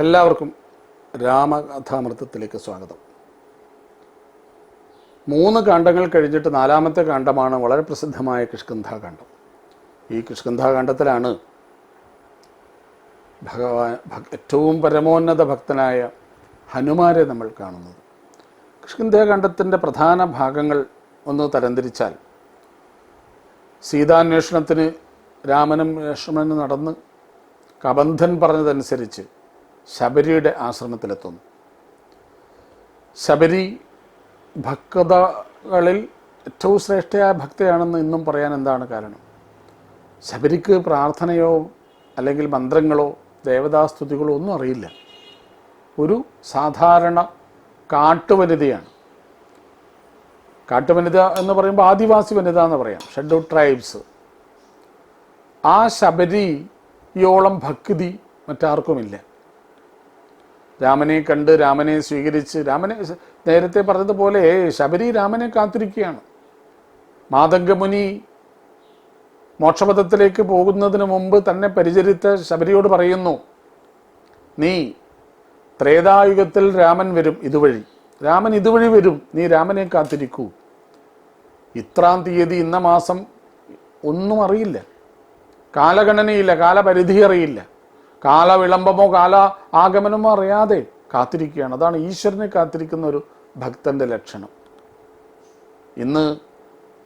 എല്ലാവർക്കും രാമകഥാമൃതത്തിലേക്ക് സ്വാഗതം. മൂന്ന് കാണ്ഡങ്ങൾ കഴിഞ്ഞിട്ട് നാലാമത്തെ കാണ്ഡമാണ് വളരെ പ്രസിദ്ധമായ കിഷ്കന്ധാകാന്ഡം ഈ കിഷ്കന്ധാകാന്ഡത്തിലാണ് ഭഗവാൻ ഏറ്റവും പരമോന്നത ഭക്തനായ ഹനുമാരെ നമ്മൾ കാണുന്നത്. കിഷ്കന്ധാകാന്ഡത്തിന്റെ പ്രധാന ഭാഗങ്ങൾ ഒന്ന് തരംതിരിച്ചാൽ സീതാന്വേഷണത്തിന് രാമനും ലക്ഷ്മണനും നടന്ന് കബന്ധൻ പറഞ്ഞതനുസരിച്ച് ശബരിയുടെ ആശ്രമത്തിലെത്തുന്നു. ശബരി ഭക്തകളിൽ ഏറ്റവും ശ്രേഷ്ഠയായ ഭക്തയാണെന്ന് ഇന്നും പറയാൻ എന്താണ് കാരണം? ശബരിക്ക് പ്രാർത്ഥനയോ അല്ലെങ്കിൽ മന്ത്രങ്ങളോ ദേവതാസ്തുതികളോ ഒന്നും അറിയില്ല. ഒരു സാധാരണ കാട്ടുവനിതയാണ്. കാട്ടുവനിത എന്ന് പറയുമ്പോൾ ആദിവാസി വനിത എന്ന് പറയാം. Schedule tribes. ആ ശബരിയോളം ഭക്തി മറ്റാർക്കുമില്ല. രാമനെ കണ്ട് രാമനെ സ്വീകരിച്ച് രാമനെ നേരത്തെ പറഞ്ഞതുപോലെ ശബരി രാമനെ കാത്തിരിക്കുകയാണ്. മാതംഗമുനി മോക്ഷപഥത്തിലേക്ക് പോകുന്നതിന് മുമ്പ് തന്നെ പരിചരിത്ത ശബരിയോട് പറയുന്നു നീ ത്രേതായുഗത്തിൽ രാമൻ വരും ഇതുവഴി. രാമൻ ഇതുവഴി വരും. നീ രാമനെ കാത്തിരിക്കൂ. ഇത്രാം തീയതി ഇന്ന മാസം ഒന്നും അറിയില്ല. കാലഗണനയില്ല കാലപരിധി അറിയില്ല. കാലവിളംബമോ കാല ആഗമനമോ അറിയാതെ കാത്തിരിക്കുകയാണ്. അതാണ് ഈശ്വരനെ കാത്തിരിക്കുന്ന ഒരു ഭക്തന്റെ ലക്ഷണം. ഇന്ന്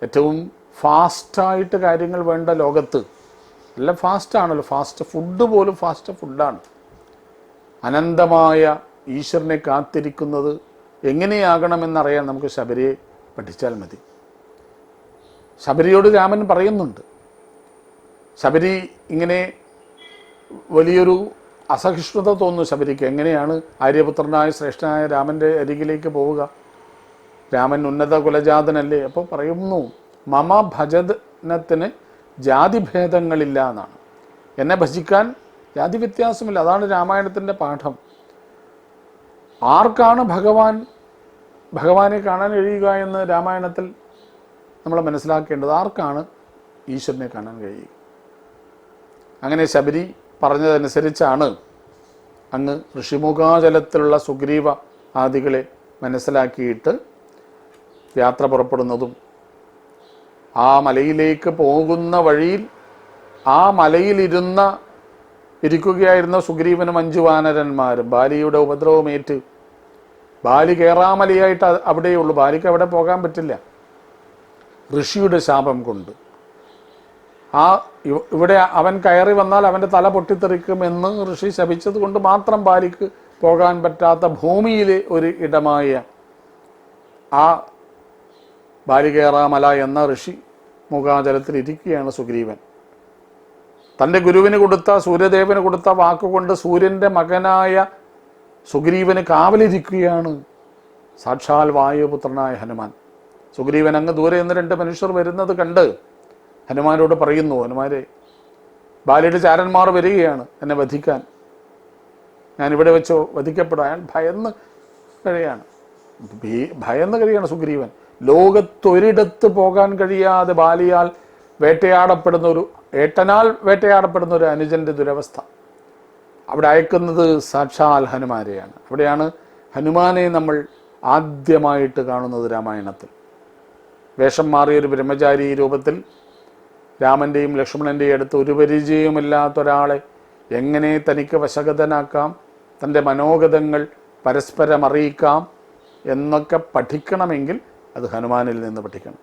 ഏറ്റവും ഫാസ്റ്റായിട്ട് കാര്യങ്ങൾ വേണ്ട ലോകത്ത് എല്ലാം ഫാസ്റ്റാണല്ലോ ഫാസ്റ്റ് ഫുഡ് പോലും ഫാസ്റ്റ് ഫുഡാണ്. അനന്തമായ ഈശ്വരനെ കാത്തിരിക്കുന്നത് എങ്ങനെയാകണമെന്നറിയാൻ നമുക്ക് ശബരിയെ പഠിച്ചാൽ മതി. ശബരിയോട് രാമൻ പറയുന്നുണ്ട് ശബരി ഇങ്ങനെ വലിയൊരു അസഹിഷ്ണുത തോന്നുന്നു ശബരിക്ക്. എങ്ങനെയാണ് ആര്യപുത്രനായ ശ്രേഷ്ഠനായ രാമന്റെ അരികിലേക്ക് പോവുക? രാമൻ ഉന്നത കുലജാതനല്ലേ? അപ്പോൾ പറയുന്നു മമ ഭജനത്തിന് ജാതിഭേദങ്ങളില്ല എന്നാണ്. എന്നെ ഭജിക്കാൻ ജാതി വ്യത്യാസമില്ല. അതാണ് രാമായണത്തിന്റെ പാഠം. ആർക്കാണ് ഭഗവാൻ ഭഗവാനെ കാണാൻ കഴിയുക എന്ന് രാമായണത്തിൽ നമ്മൾ മനസ്സിലാക്കേണ്ടത്? ആർക്കാണ് ഈശ്വരനെ കാണാൻ കഴിയുക? അങ്ങനെ ശബരി പറഞ്ഞതനുസരിച്ചാണ് അങ്ങ് ഋഷിമുഖാചലത്തിലുള്ള സുഗ്രീവ ആദികളെ മനസ്സിലാക്കിയിട്ട് യാത്ര പുറപ്പെടുന്നതും ആ മലയിലേക്ക് പോകുന്ന വഴിയിൽ ആ മലയിലിരുന്ന ഇരിക്കുകയായിരുന്ന സുഗ്രീവനും അഞ്ചു വാനരന്മാരും ബാലിയുടെ ഉപദ്രവമേറ്റ് ബാലി കയറാമലയായിട്ട് അവിടെയുള്ളൂ ബാലിക്ക് അവിടെ പോകാൻ പറ്റില്ല. ഋഷിയുടെ ശാപം കൊണ്ട്. ആ ഇവിടെ അവൻ കയറി വന്നാൽ അവന്റെ തല പൊട്ടിത്തെറിക്കുമെന്ന് ഋഷി ശപിച്ചത് കൊണ്ട് മാത്രം ബാലിക്ക് പോകാൻ പറ്റാത്ത ഭൂമിയിലെ ഒരു ഇടമായ ആ ബാലികേറാമല എന്ന ഋഷി മുഖാചലത്തിൽ ഇരിക്കുകയാണ് സുഗ്രീവൻ. തന്റെ ഗുരുവിന് കൊടുത്ത സൂര്യദേവന് കൊടുത്ത വാക്കുകൊണ്ട് സൂര്യന്റെ മകനായ സുഗ്രീവന് കാവലിരിക്കുകയാണ് സാക്ഷാൽ വായുപുത്രനായ ഹനുമാൻ. സുഗ്രീവൻ അങ്ങ് ദൂരെ നിന്ന് രണ്ട് മനുഷ്യർ വരുന്നത് കണ്ട് ഹനുമാനോട് പറയുന്നു ഹനുമാരെ ബാലയുടെ ചാരന്മാർ വരികയാണ് എന്നെ വധിക്കാൻ. ഞാൻ ഇവിടെ വെച്ചോ വധിക്കപ്പെടാൻ അയാൾ ഭയന്ന് കഴിയാണ്. ഭയന്ന് കഴിയാണ് സുഗ്രീവൻ. ലോകത്തൊരിടത്ത് പോകാൻ കഴിയാതെ ബാലിയാൽ വേട്ടയാടപ്പെടുന്ന ഒരു ഏട്ടനാൽ വേട്ടയാടപ്പെടുന്ന ഒരു അനുജന്റെ ദുരവസ്ഥ. അവിടെ അയക്കുന്നത് സാക്ഷാൽ ഹനുമാരെയാണ് അവിടെയാണ് ഹനുമാനെ നമ്മൾ ആദ്യമായിട്ട് കാണുന്നത് രാമായണത്തിൽ. വേഷം മാറിയ ഒരു ബ്രഹ്മചാരി രൂപത്തിൽ രാമന്റെയും ലക്ഷ്മണന്റെയും അടുത്ത് ഒരു പരിചയമില്ലാത്ത ഒരാളെ എങ്ങനെ തനിക്ക് വശഗതനാക്കാം? തന്റെ മനോഗതങ്ങൾ പരസ്പരം അറിയിക്കാം എന്നൊക്കെ പഠിക്കണമെങ്കിൽ അത് ഹനുമാനിൽ നിന്ന് പഠിക്കണം.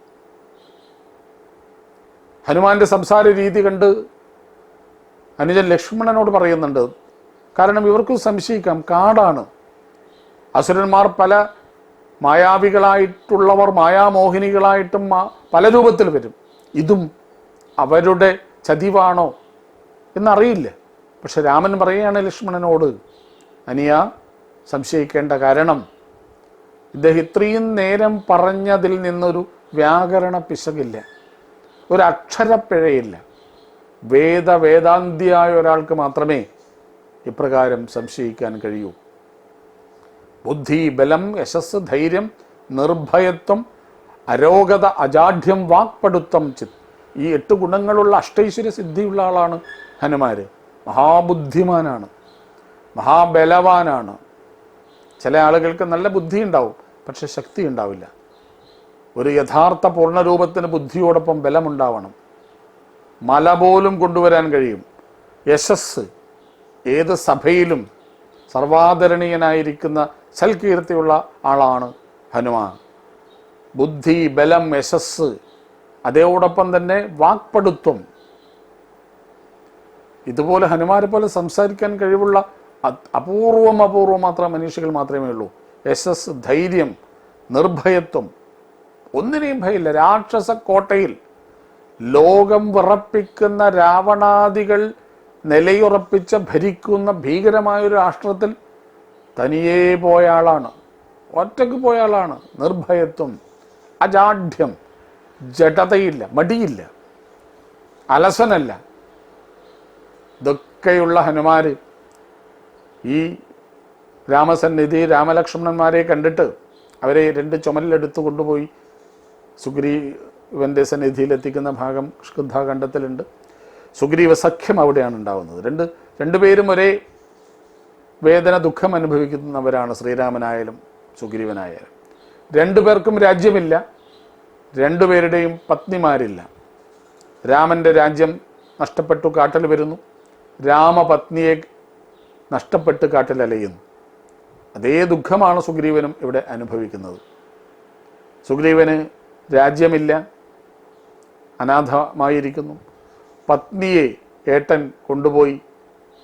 ഹനുമാന്റെ സംസാര രീതി കണ്ട് അനുജൻ ലക്ഷ്മണനോട് പറയുന്നുണ്ട് കാരണം ഇവർക്ക് സംശയിക്കാം കാടാണ്. അസുരന്മാർ പല മായാവികളായിട്ടുള്ളവർ മായാമോഹിനികളായിട്ടും പല രൂപത്തിൽ വരും. ഇതും അവരുടെ ചതിവാണോ എന്നറിയില്ല. പക്ഷെ രാമൻ പറയുകയാണ് ലക്ഷ്മണനോട് അനിയ സംശയിക്കേണ്ട കാരണം ഇദ്ദേഹം ഇത്രയും നേരം പറഞ്ഞതിൽ നിന്നൊരു വ്യാകരണ പിശകില്ല ഒരു അക്ഷരപ്പിഴയില്ല. വേദ വേദാന്തിയായ ഒരാൾക്ക് മാത്രമേ ഇപ്രകാരം സംശയിക്കാൻ കഴിയൂ. ബുദ്ധി ബലം യശസ് ധൈര്യം നിർഭയത്വം അരോഗത അജാഢ്യം വാക്പടുത്തം ചിത് ഈ എട്ട് ഗുണങ്ങളുള്ള അഷ്ടൈശ്വര്യ സിദ്ധിയുള്ള ആളാണ് ഹനുമാര്. മഹാബുദ്ധിമാനാണ്. മഹാബലവാനാണ്. ചില ആളുകൾക്ക് നല്ല ബുദ്ധി ഉണ്ടാവും പക്ഷെ ശക്തി ഉണ്ടാവില്ല. ഒരു യഥാർത്ഥ പൂർണരൂപത്തിന് ബുദ്ധിയോടൊപ്പം ബലമുണ്ടാവണം. മല പോലും കൊണ്ടുവരാൻ കഴിയും. യശസ് ഏത് സഭയിലും സർവാദരണീയനായിരിക്കുന്ന സൽകീർത്തിയുള്ള ആളാണ് ഹനുമാൻ. ബുദ്ധി ബലം യശസ് അതോടൊപ്പം തന്നെ വാക്പടുത്വം ഇതുപോലെ ഹനുമാരെ പോലെ സംസാരിക്കാൻ കഴിവുള്ള അപൂർവം അപൂർവം മാത്രം മനുഷ്യകൾ മാത്രമേ ഉള്ളൂ. യശസ് ധൈര്യം നിർഭയത്വം. ഒന്നിനെയും ഭയമില്ല. രാക്ഷസ കോട്ടയിൽ ലോകം വിറപ്പിക്കുന്ന രാവണാദികൾ നിലയുറപ്പിച്ച ഭരിക്കുന്ന ഭീകരമായൊരു രാഷ്ട്രത്തിൽ തനിയേ പോയ ആളാണ്. ഒറ്റയ്ക്ക് പോയ ആളാണ്. നിർഭയത്വം. അജാഢ്യം. ജഡതയില്ല മടിയില്ല അലസനല്ല. ഇതൊക്കെയുള്ള ഹനുമാർ ഈ രാമസന്നിധി രാമലക്ഷ്മണന്മാരെ കണ്ടിട്ട് അവരെ രണ്ട് ചുമലിലെടുത്ത് കൊണ്ടുപോയി സുഗ്രീവന്റെ സന്നിധിയിലെത്തിക്കുന്ന ഭാഗം ശുദ്ധാഖണ്ഡത്തിലുണ്ട് സുഗ്രീവ സഖ്യം അവിടെയാണ് ഉണ്ടാവുന്നത്. രണ്ട് രണ്ടുപേരും ഒരേ വേദന ദുഃഖം അനുഭവിക്കുന്നവരാണ് ശ്രീരാമനായാലും സുഗ്രീവനായാലും. രണ്ടുപേർക്കും രാജ്യമില്ല. രണ്ടുപേരുടെയും പത്നിമാരില്ല. രാമന്റെ രാജ്യം നഷ്ടപ്പെട്ടു കാട്ടൽ വരുന്നു. രാമപത്നിയെ നഷ്ടപ്പെട്ട് കാട്ടിൽ അലയുന്നു. അതേ ദുഃഖമാണ് സുഗ്രീവനും ഇവിടെ അനുഭവിക്കുന്നത്. സുഗ്രീവന് രാജ്യമില്ല. അനാഥമായിരിക്കുന്നു. പത്നിയെ ഏട്ടൻ കൊണ്ടുപോയി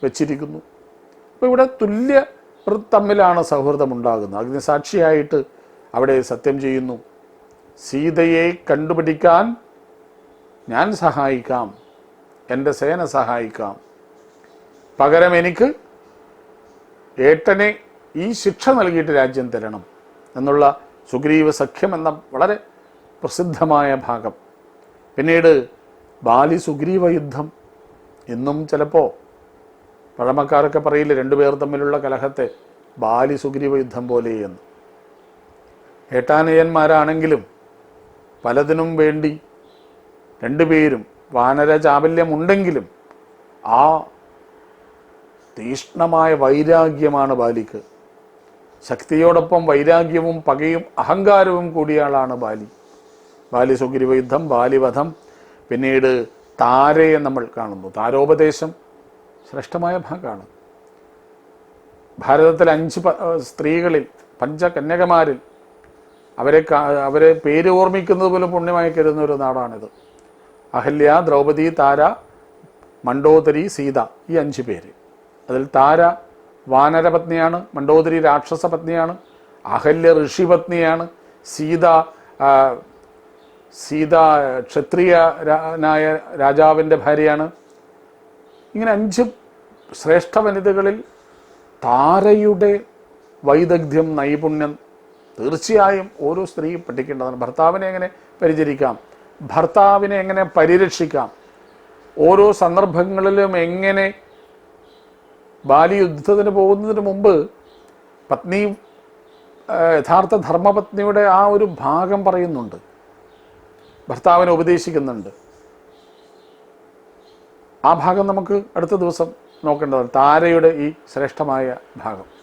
വെച്ചിരിക്കുന്നു. അപ്പോൾ ഇവിടെ തുല്യ തമ്മിലാണ് സൗഹൃദമുണ്ടാകുന്നത്. അഗ്നിസാക്ഷിയായിട്ട് അവിടെ സത്യം ചെയ്യുന്നു. സീതയെ കണ്ടുപിടിക്കാൻ ഞാൻ സഹായിക്കാം. എന്റെ സേന സഹായിക്കാം. പകരം എനിക്ക് ഏട്ടനെ ഈ ശിക്ഷ നൽകിയിട്ട് രാജ്യം തരണം എന്നുള്ള സുഗ്രീവ സഖ്യം എന്ന വളരെ പ്രസിദ്ധമായ ഭാഗം. പിന്നീട് ബാലി സുഗ്രീവ യുദ്ധം. ഇന്നും ചിലപ്പോൾ പഴമക്കാരൊക്കെ പറയില്ല രണ്ടുപേർ തമ്മിലുള്ള കലഹത്തെ ബാലി സുഗ്രീവ യുദ്ധം പോലെയെന്ന്. ഏട്ടാനയന്മാരാണെങ്കിലും പലതിനും വേണ്ടി രണ്ടുപേരും വാനര ചാബല്യമുണ്ടെങ്കിലും ആ തീഷ്ണമായ വൈരാഗ്യമാണ് ബാലിക്ക്. ശക്തിയോടൊപ്പം വൈരാഗ്യവും പകയും അഹങ്കാരവും കൂടിയ ആളാണ് ബാലി. ബാലി സുഗ്രീവയുദ്ധം ബാലിവധം പിന്നീട് താരയെ നമ്മൾ കാണുന്നു. താരോപദേശം ശ്രേഷ്ഠമായ ഭാഗമാണ്. ഭാരതത്തിലെ അഞ്ച് സ്ത്രീകളിൽ പഞ്ചകന്യകമാരിൽ അവരെ അവരെ പേര് ഓർമ്മിക്കുന്നത് പോലും പുണ്യമായി കരുതുന്ന ഒരു നാടാണിത്. അഹല്യ ദ്രൗപദി താര മണ്ടോദരി സീത ഈ അഞ്ച് പേര്. അതിൽ താര വാനരപത്നിയാണ് മണ്ടോദരി രാക്ഷസ പത്നിയാണ് അഹല്യ ഋഷിപത്നിയാണ് സീത സീത ക്ഷത്രിയനായ രാജാവിന്റെ ഭാര്യയാണ്. ഇങ്ങനെ അഞ്ച് ശ്രേഷ്ഠ വനിതകളിൽ താരയുടെ വൈദഗ്ധ്യം നൈപുണ്യം തീർച്ചയായും ഓരോ സ്ത്രീയും പഠിക്കേണ്ടതാണ് ഭർത്താവിനെ എങ്ങനെ പരിചരിക്കാം? ഭർത്താവിനെ എങ്ങനെ പരിരക്ഷിക്കാം? ഓരോ സന്ദർഭങ്ങളിലും എങ്ങനെ ബാലി യുദ്ധത്തിന് പോകുന്നതിന് മുമ്പ് പത്നി യഥാർത്ഥ ധർമ്മപത്നിയുടെ ആ ഒരു ഭാഗം പറയുന്നുണ്ട്. ഭർത്താവിനെ ഉപദേശിക്കുന്നുണ്ട്. ആ ഭാഗം നമുക്ക് അടുത്ത ദിവസം നോക്കേണ്ടതാണ്. താരയുടെ ഈ ശ്രേഷ്ഠമായ ഭാഗം.